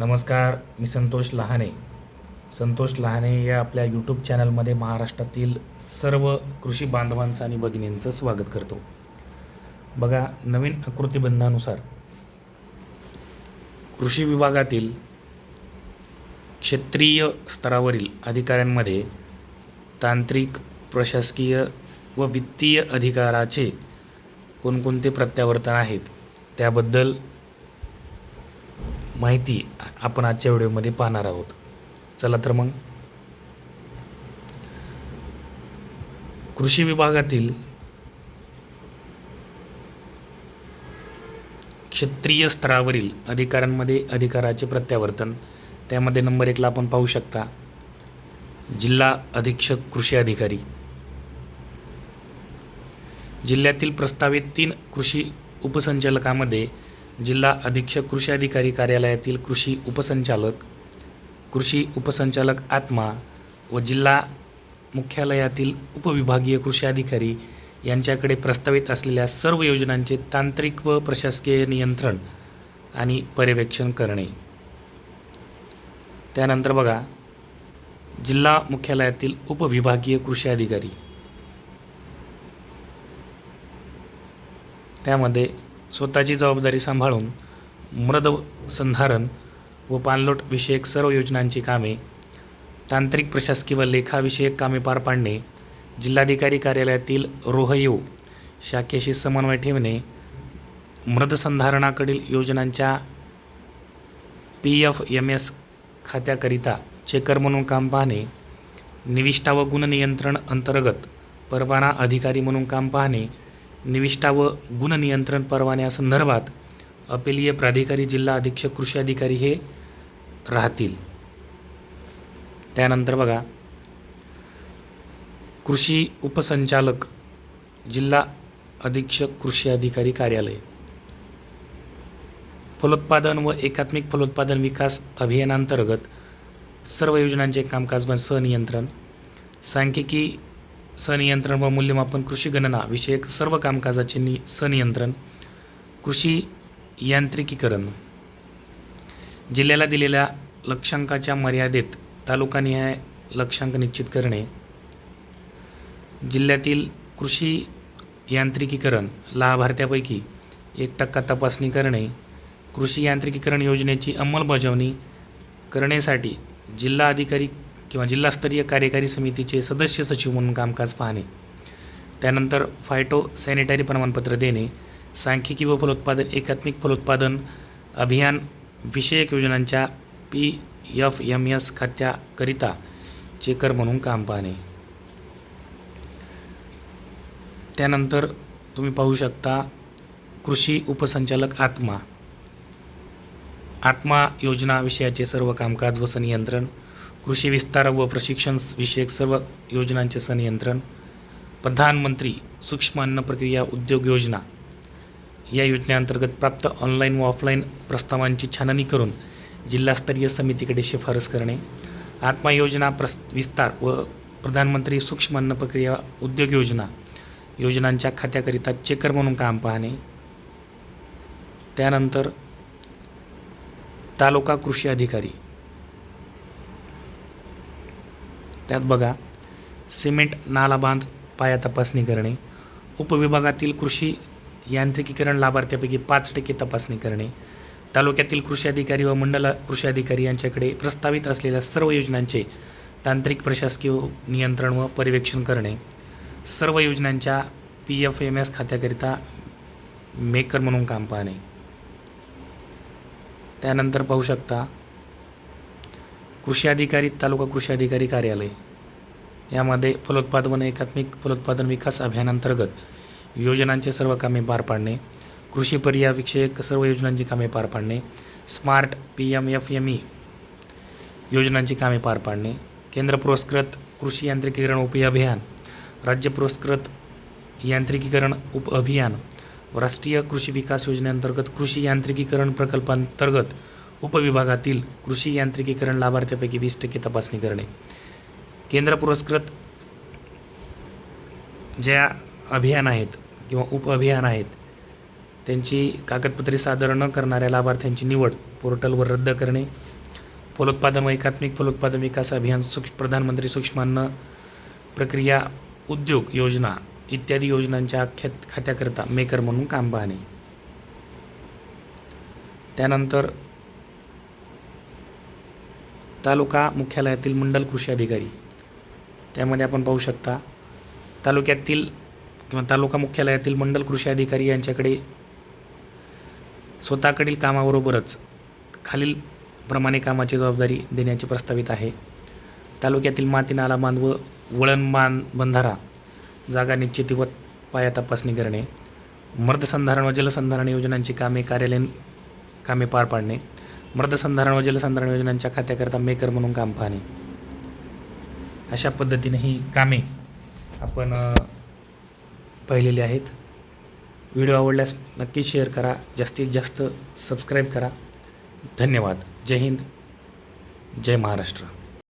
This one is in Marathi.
नमस्कार मी संतोष लहाने. संतोष लहाने या आपल्या यूट्यूब चॅनलमध्ये महाराष्ट्रातील सर्व कृषी बांधवांचं आणि भगिनींचं स्वागत करतो. बघा नवीन आकृतीबंधानुसार कृषी विभागातील क्षेत्रीय स्तरावरील अधिकाऱ्यांमध्ये तांत्रिक प्रशासकीय व वित्तीय अधिकाराचे कोणकोणते प्रत्यावर्तन आहेत त्याबद्दल माहिती आपण आजच्या व्हिडिओमध्ये पाहणार आहोत. चला तर मग. कृषी विभागातील क्षेत्रीय स्तरावरील अधिकाऱ्यांमध्ये अधिकाराचे प्रत्यावर्तन. त्यामध्ये नंबर एकला आपण पाहू शकता. जिल्हा अधीक्षक कृषी अधिकारी. जिल्ह्यातील प्रस्तावित तीन कृषी उपसंचालकामध्ये जिल्हा अधीक्षक कृषी अधिकारी कार्यालयातील कृषी उपसंचालक कृषी उपसंचालक आत्मा व जिल्हा मुख्यालयातील उपविभागीय कृषी अधिकारी यांच्याकडे प्रस्तावित असलेल्या सर्व योजनांचे तांत्रिक व प्रशासकीय नियंत्रण आणि पर्यवेक्षण करणे. त्यानंतर बघा जिल्हा मुख्यालयातील उपविभागीय कृषी अधिकारी. त्यामध्ये स्वतःची जबाबदारी सांभाळून मृद संधारण व पाणलोट विषयक सर्व योजनांची कामे तांत्रिक प्रशासकीय व लेखाविषयक कामे पार पाडणे जिल्हाधिकारी कार्यालयातील रोहयो शाखेशी समन्वय ठेवणे मृदसंधारणाकडील योजनांच्या पी एफ एम एस खात्याकरिता चेकर म्हणून काम पाहणे निविष्ठा व गुणनियंत्रण अंतर्गत परवाना अधिकारी म्हणून काम पाहणे निविष्ठा व गुणनियंत्रण परवान्यासंदर्भात अपिलीय प्राधिकारी जिल्हा अधीक्षक कृषी अधिकारी हे राहतील. त्यानंतर बघा कृषी उपसंचालक जिल्हा अधीक्षक कृषी अधिकारी कार्यालय. फलोत्पादन व एकात्मिक फलोत्पादन विकास अभियानांतर्गत सर्व योजनांचे कामकाज व सनियंत्रण सांख्यिकी सनियंत्रण व मूल्यमापन कृषी गणना विषयक सर्व कामकाजाचे नि सनियंत्रण कृषी यांत्रिकीकरण. जिल्ह्याला दिलेल्या लक्षांकाच्या मर्यादेत तालुकानिहाय लक्षांक निश्चित करणे. जिल्ह्यातील कृषी यांत्रिकीकरण लाभार्थ्यापैकी एक टक्का तपासणी करणे. कृषी यांत्रिकीकरण योजनेची अंमलबजावणी करण्यासाठी जिल्हा अधिकारी किंवा जिल्हास्तरीय कार्यकारी समितीचे सदस्य सचिव म्हणून कामकाज पाहणे. त्यानंतर फायटो सॅनिटरी प्रमाणपत्र देणे सांख्यिकी व फलोत्पादन एकात्मिक फलोत्पादन अभियान विषयक योजनांच्या पी एफ एम एस खात्याकरिता चेकर म्हणून काम पाहणे. त्यानंतर तुम्ही पाहू शकता कृषी उपसंचालक आत्मा. आत्मा योजना विषयाचे सर्व कामकाज व संनियंत्रण कृषी विस्तार व प्रशिक्षण विषयक सर्व योजनांचे संनियंत्रण प्रधानमंत्री सूक्ष्म अन्न प्रक्रिया उद्योग योजना या योजनेअंतर्गत प्राप्त ऑनलाईन व ऑफलाईन प्रस्तावांची छाननी करून जिल्हास्तरीय समितीकडे शिफारस करणे आत्मा योजना प्रस विस्तार व प्रधानमंत्री सूक्ष्म अन्न प्रक्रिया उद्योग योजना योजनांच्या खात्याकरिता चेकर म्हणून काम पाहणे. त्यानंतर तालुका कृषी अधिकारी त्यात बघा सिमेंट नाला बांध पाया तपासणी करणे उपविभागातील कृषी यांत्रिकीकरण लाभार्थ्यापैकी पाच टक्के तपासणी करणे तालुक्यातील कृषी अधिकारी व मंडल कृषी अधिकारी यांच्याकडे प्रस्तावित असलेल्या सर्व योजनांचे तांत्रिक प्रशासकीय नियंत्रण व पर्यवेक्षण करणे सर्व योजनांच्या पी एफ एम एस खात्याकरिता मेकर म्हणून काम पाहणे. त्यानंतर पाहू शकता कृषी अधिकारी तालुका कृषी अधिकारी कार्यालय. यामध्ये फलोत्पादन एकात्मिक फलोत्पादन विकास अभियानांतर्गत योजनांचे सर्व कामे पार पाडणे कृषी पर्याविषयक सर्व योजनांची कामे पार पाडणे smart P M F M E योजनांची कामे पार पाडणे केंद्र पुरस्कृत कृषी यांत्रिकीकरण उप अभियान राज्य पुरस्कृत यांत्रिकीकरण उप अभियान राष्ट्रीय कृषी विकास योजनेअंतर्गत कृषी यांत्रिकीकरण प्रकल्पांतर्गत उपविभागातील कृषी यांत्रिकीकरण लाभार्थ्यापैकी वीस टक्के तपासणी करणे. केंद्र पुरस्कृत ज्या अभियान आहेत किंवा उपअभियान आहेत त्यांची कागदपत्रे सादर न करणाऱ्या लाभार्थ्यांची निवड पोर्टलवर रद्द करणे. फलोत्पादन व एकात्मिक फलोत्पादन विकास अभियान सूक्ष्म प्रधानमंत्री सूक्ष्म अन्न प्रक्रिया उद्योग योजना इत्यादी योजनांच्या ख्यात खात्याकरता मेकर म्हणून काम पाहणे. त्यानंतर तालुका मुख्यालयातील मंडल कृषी अधिकारी. त्यामध्ये आपण पाहू शकता तालुक्यातील किंवा तालुका मुख्यालयातील मंडल कृषी अधिकारी यांच्याकडे स्वतःकडील कामाबरोबरच खालील प्रमाणे कामाची जबाबदारी देण्याचे प्रस्तावित आहे. तालुक्यातील माती नाला बांध व वळण बांध बंधारा जागा निश्चिती व पाया तपासणी करणे मर्दसंधारण व जलसंधारण योजनांची कामे कार्यालयीन कामे पार पाडणे मृदसंधारण व जलसंधारण योजनांच्या खात्याकरता मेकर म्हणून काम पाहणे. अशा पद्धतीने ही कामे आपण पाहिलेली आहेत. व्हिडिओ आवडल्यास नक्की शेअर करा. जास्तीत जास्त सबस्क्राईब करा. धन्यवाद. जय हिंद. जय महाराष्ट्र.